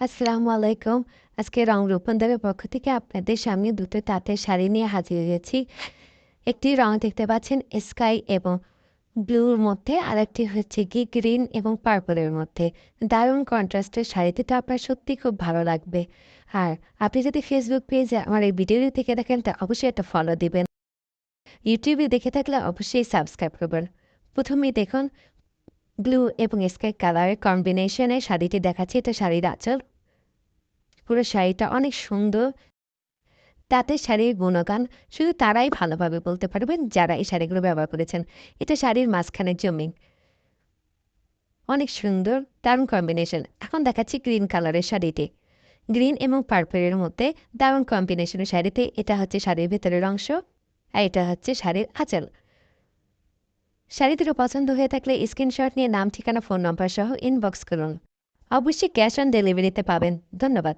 আসসালামু আলাইকুম। আজকে রং রূপন্দারের পক্ষ থেকে আপনাদের সামনে দুটো তাঁতের শাড়ি নিয়ে হাজির হয়েছি। একটি রং দেখতে পাচ্ছেন স্কাই এবং ব্লুর মধ্যে আর একটি হচ্ছে কি গ্রিন এবং পার্পলের মধ্যে। দারুণ কন্ট্রাস্টের শাড়িতে তো আপনার সত্যি খুব ভালো লাগবে। আর আপনি যদি ফেসবুক পেজে আমার এই ভিডিওটি থেকে দেখেন তা অবশ্যই একটা ফলো দিবেন। ইউটিউবে দেখে থাকলে অবশ্যই সাবস্ক্রাইব করবেন। প্রথমেই দেখুন ব্লু এবং স্কাই কালারের কম্বিনেশনে শাড়িটি দেখাচ্ছে। এটা শাড়ির আঁচল। পুরো শাড়িটা অনেক সুন্দর। তাতে শাড়ির গুণগান শুধু তারাই ভালোভাবে বলতে পারবেন যারা এই শাড়িগুলো ব্যবহার করেছেন। এটা শাড়ির মাঝখানের জমি অনেক সুন্দর, দারুণ কম্বিনেশন এখন দেখাচ্ছি গ্রিন কালারের শাড়িটি। গ্রিন এবং পার্পলের মধ্যে দারুণ কম্বিনেশনের শাড়িতে এটা হচ্ছে শাড়ির ভেতরের অংশ আর এটা হচ্ছে শাড়ির আঁচল। শাড়ি পছন্দ হয়ে থাকলে স্ক্রিনশট নিয়ে নাম, ঠিকানা, ফোন নম্বর সহ ইনবক্স করুন। অবশ্যই ক্যাশ অন ডেলিভারিতে পাবেন। ধন্যবাদ।